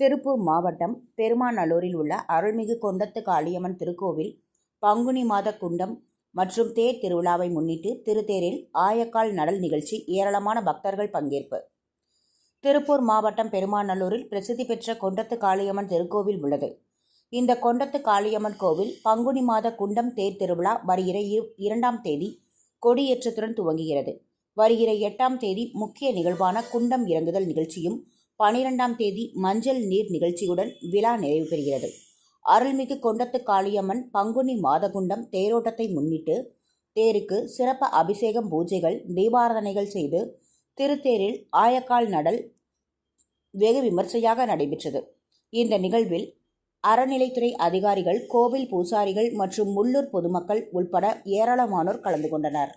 திருப்பூர் மாவட்டம் பெருமாநல்லூரில் உள்ள அருள்மிகு கொண்டத்து காளியம்மன் திருக்கோவில் பங்குனி மாத குண்டம் மற்றும் தேர் திருவிழாவை முன்னிட்டு திருத்தேரில் ஆயக்கால் நடல் நிகழ்ச்சி ஏராளமான பக்தர்கள் பங்கேற்பு. திருப்பூர் மாவட்டம் பெருமாநல்லூரில் பிரசித்தி பெற்ற கொண்டத்து காளியம்மன் திருக்கோவில் உள்ளது. இந்த கொண்டத்து காளியம்மன் கோவில் பங்குனி மாத குண்டம் தேர் திருவிழா வருகிற இரண்டாம் தேதி கொடியேற்றத்துடன் துவங்குகிறது. வருகிற எட்டாம் தேதி முக்கிய நிகழ்வான குண்டம் இறங்குதல் நிகழ்ச்சியும் பனிரெண்டாம் தேதி மஞ்சள் நீர் நிகழ்ச்சியுடன் விழா நிறைவு பெறுகிறது. அருள்மிகு கொண்டத்து காளியம்மன் பங்குனி மாதகுண்டம் தேரோட்டத்தை முன்னிட்டு தேருக்கு சிறப்பு அபிஷேகம் பூஜைகள் தீபாராதனைகள் செய்து திருத்தேரில் ஆயக்கால் நடல் வெகு விமர்சையாக நடைபெற்றது. இந்த நிகழ்வில் அறநிலைத்துறை அதிகாரிகள் கோவில் பூசாரிகள் மற்றும் உள்ளூர் பொதுமக்கள் உள்பட ஏராளமானோர் கலந்து கொண்டனர்.